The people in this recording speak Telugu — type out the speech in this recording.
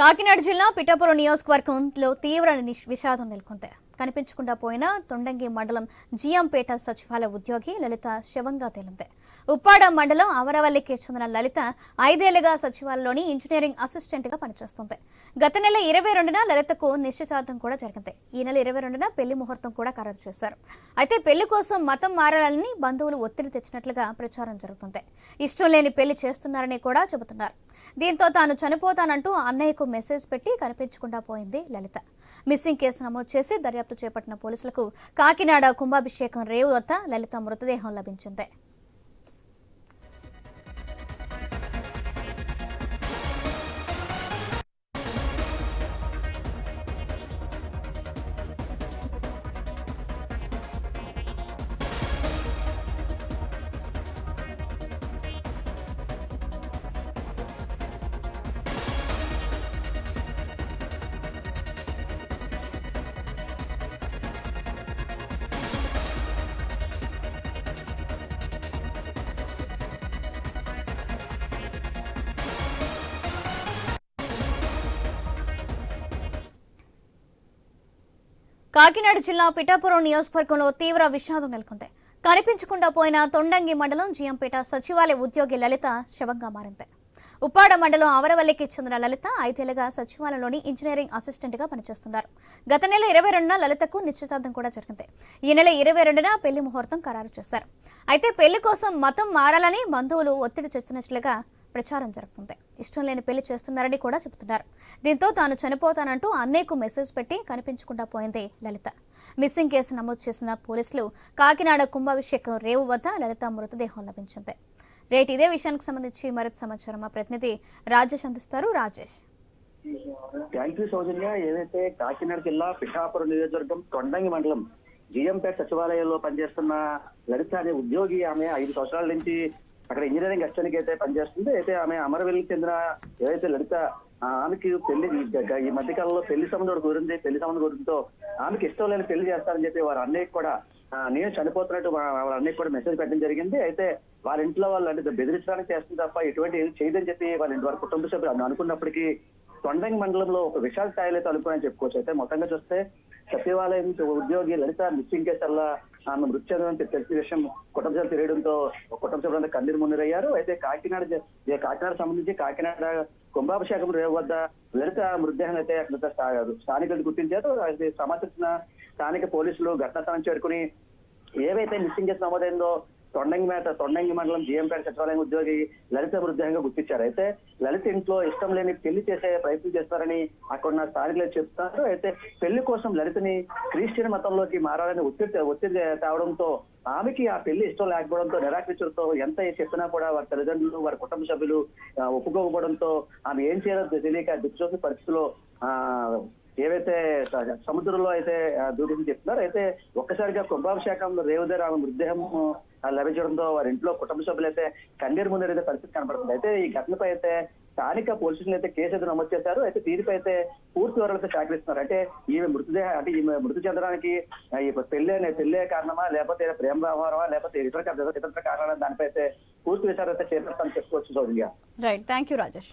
కాకినాడ జిల్లా పిఠాపురం నియోజకవర్గంలో తీవ్ర విషాదం నెలకొంది. కనిపించకుండా పోయిన తొండంగి మండలం జియాంపేట సచివాలయ ఉద్యోగి లలిత శవంగా తేలింది. ఉప్పాడ మండలం అమరవల్లికి చెందిన లలిత ఐదేళ్ళుగా సచివాలయంలోని ఇంజనీరింగ్ అసిస్టెంట్గా పనిచేస్తుంది. గత నెల ఇరవై రెండున లలితకు నిశ్చితార్థం కూడా జరిగింది. ఈ నెల ఇరవై రెండున పెళ్ళి ముహూర్తం కూడా ఖరారు చేశారు. అయితే పెళ్ళి కోసం మతం మారాలని బంధువులు ఒత్తిడి తెచ్చినట్లుగా ప్రచారం జరుగుతుంది. ఇష్టం లేని పెళ్ళి చేస్తున్నారని కూడా చెబుతున్నారు. దీంతో తాను చనిపోతానంటూ అన్నయ్యకు మెసేజ్ పెట్టి కనిపించకుండా పోయింది లలిత. మిస్సింగ్ కేసు నమోదు చేసి దర్యాప్తు చేపట్టిన పోలీసులకు కాకినాడ కుంభాభిషేకం రేవు వద్ద లలిత మృతదేహం లభించింది. కాకినాడ జిల్లా పిఠాపురం నియోజకవర్గంలో తీవ్ర విషాదం నెలకొంది. కనిపించకుండా పోయిన తొండంగి మండలం జిఎంపేట సచివాలయ ఉద్యోగి లలిత శవంగా మారింది. ఉప్పాడ మండలం ఆవరవల్లికి చెందిన లలిత ఐదేళ్ళుగా సచివాలయంలోని ఇంజనీరింగ్ అసిస్టెంట్గా పనిచేస్తున్నారు. గత నెల ఇరవై రెండున లలితకు నిశ్చితార్థం కూడా జరిగింది. ఈ నెల ఇరవై రెండున పెళ్ళి ముహూర్తం ఖరారు చేశారు. అయితే పెళ్ళి కోసం మతం మారాలని బంధువులు ఒత్తిడి చేస్తున్నట్లుగా ప్రచారం జరుగుతుంది. ఇష్టం లేని పెళ్ళి చేస్తున్నారని కూడా చెబుతున్నారు. దీంతో తాను చనిపోతానంటూ అన్నయ్యకు మెసేజ్ పెట్టి కనిపించకుండా పోయింది లలిత. మిస్సింగ్ కేసు నమోదు చేసిన పోలీసులు కాకినాడ కుంభాభిషేకం రేవు వద్ద లలిత మృతదేహం లభించింది. రేట్ ఇదే విషయానికి సంబంధించి మరింత సమాచారం మా ప్రతినిధి రాజేష్ అందిస్తారు. రాజేష్. Thank you Soujanya. ఏదైతే కాకినాడ జిల్లా పిఠాపురం నియోజకవర్గం తొండంగి మండలం జిఎంపేట సచివాలయంలో పనిచేస్తున్న లలిత అనే ఉద్యోగి ఆమె ఐదు సంవత్సరాల నుంచి అక్కడ ఇంజనీరింగ్ అసిస్టెంట్ అయితే పనిచేస్తుంది. అయితే ఆమె అమరవెల్లికి చెందిన ఏదైతే లలిత ఆమెకి పెళ్ళి ఈ మధ్య కాలంలో పెళ్ళి సంబంధం ఒకటి పెళ్ళి సంబంధం గురించితో ఆమెకి ఇష్టం లేని పెళ్ళి చేస్తారని చెప్పి వారి అన్నయ్యకి కూడా నేను చనిపోతున్నట్టు వాళ్ళ అన్నయ్యకి కూడా మెసేజ్ పెట్టడం జరిగింది. అయితే వాళ్ళ ఇంట్లో వాళ్ళు అంటే బెదిరించడానికి చేస్తుంది తప్ప ఎటువంటి ఏది చేయదని చెప్పి వాళ్ళ ఇంటి వారి కుటుంబ సభ్యులు అనుకున్నప్పటికీ తొండంగ్ మండలంలో ఒక విశాల స్థాయిలో అయితే అనుకుని చెప్పుకోవచ్చు. అయితే మొత్తంగా చూస్తే సచివాలయం ఉద్యోగి లలిత మిస్సింగ్ ఆమె మృతి చెందడం తెలిసిన విషయం కుటుంబ తెలియడంతో కుటుంబ సభ్యులంతా కన్నీరు మున్నీరయ్యారు. అయితే కాకినాడ కాకినాడ సంబంధించి కాకినాడ కుంభాభిషేకం రేవు వద్ద లలిత మృతదేహం అయితే అక్కడ స్థానికులు గుర్తించారు అయితే సమాచారం స్థానిక పోలీసులు ఘటనా స్థలం చేరుకుని ఏవైతే మిస్సింగ్ కేసు నమోదైందో తొండంగి మేట తొండంగి మండలం జీఎంపేట సచివాలయం ఉద్యోగి లలిత మృతదేహంగా గుర్తించారు. అయితే లలిత ఇంట్లో ఇష్టం లేని పెళ్ళి చేసే ప్రయత్నం చేస్తారని అక్కడ ఉన్న స్థానికులు చెప్తున్నారు అయితే పెళ్ళి కోసం లలితని క్రిస్టియన్ మతంలోకి మారాలని ఒత్తిడి ఒత్తిడి తేవడంతో ఆమెకి ఆ పెళ్ళి ఇష్టం లేకపోవడంతో నిరాకరించడంతో ఎంత చెప్పినా కూడా వారి తల్లిదండ్రులు వారి కుటుంబ సభ్యులు ఒప్పుకోకపోవడంతో ఆమె ఏం చేయాలో తెలియక దిక్కుచోసిన పరిస్థితిలో ఆ ఏవైతే సముద్రంలో అయితే ఆ, దూడింది చెప్తున్నారు. అయితే ఒక్కసారిగా కుంభాభిషేకంలో రేవుదేర ఆమె మృతదేహం లభించడంతో వారి ఇంట్లో కుటుంబ సభ్యులు అయితే కన్నీరు ముందు అయితే పరిస్థితి కనబడుతుంది. అయితే ఈ ఘటనపై అయితే స్థానిక పోలీసులు అయితే కేసు అయితే నమోదు చేశారు. అయితే దీనిపై అయితే పూర్తి వివరాలు అయితే సేకరిస్తున్నారు అంటే ఈమె మృతదేహ అంటే ఈమె మృతి చెందడానికి పెళ్ళి అనే పెళ్ళే కారణమా లేకపోతే ప్రేమ వ్యవహారమా లేకపోతే ఇతర ఇతర కారణాలు దానిపై అయితే పూర్తి విచారణ అయితే చేపడతామని చెప్పుకోవచ్చు Soujanya. Right thank you Rajesh